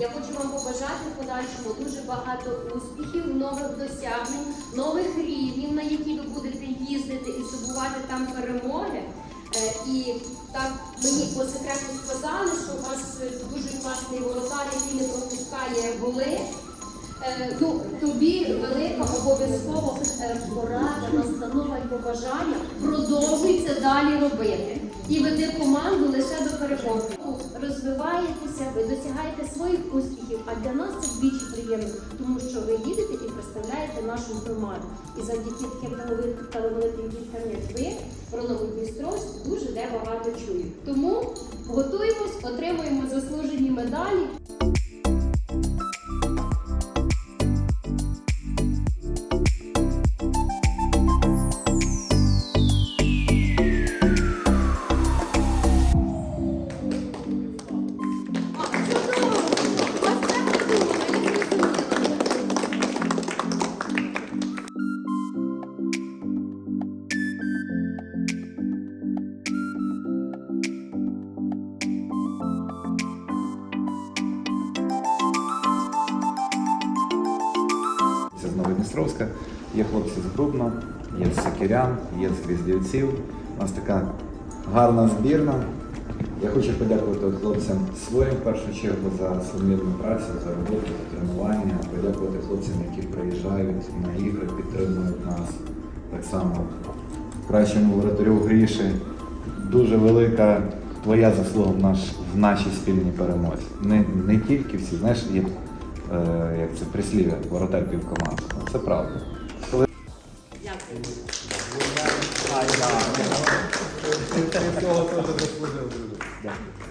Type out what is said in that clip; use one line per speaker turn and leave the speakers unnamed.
Я хочу вам побажати в подальшому дуже багато успіхів, нових досягнень, нових рівнів, на які ви будете їздити і здобувати там перемоги. Е, І так мені по секрету сказали, що у вас дуже класний воротар, який не пропускає голи. Е, Ну, тобі велика обов'язково е, настанова і побажання. Продовжуй далі робити. І веди команду лише до перемоги. Розвиваєтеся, ви досягаєте своїх успіхів, а для нас це двічі приємно, тому що ви їдете і представляєте нашу громаду. І завдяки таким талановитим діткам, як ви, про Новодністровськ дуже де багато чують. Тому готуємось, отримуємо заслужені медалі.
Новодністровська. Є хлопці з Грубна, є з Сокирян, є з Гріздівців. У нас така гарна збірна. Я хочу подякувати хлопцям своїм в першу чергу за сумлінну працю, за роботу, за тренування, подякувати хлопцям, які приїжджають на ігри, підтримують нас. Так само кращому воротарю Гріші. Дуже велика твоя заслуга в, наш, в нашій спільній перемозі. Не, не тільки всі, знаєш, є Е, як це прислів'я, воротар півкоманди. Ну, це правда. Дякую.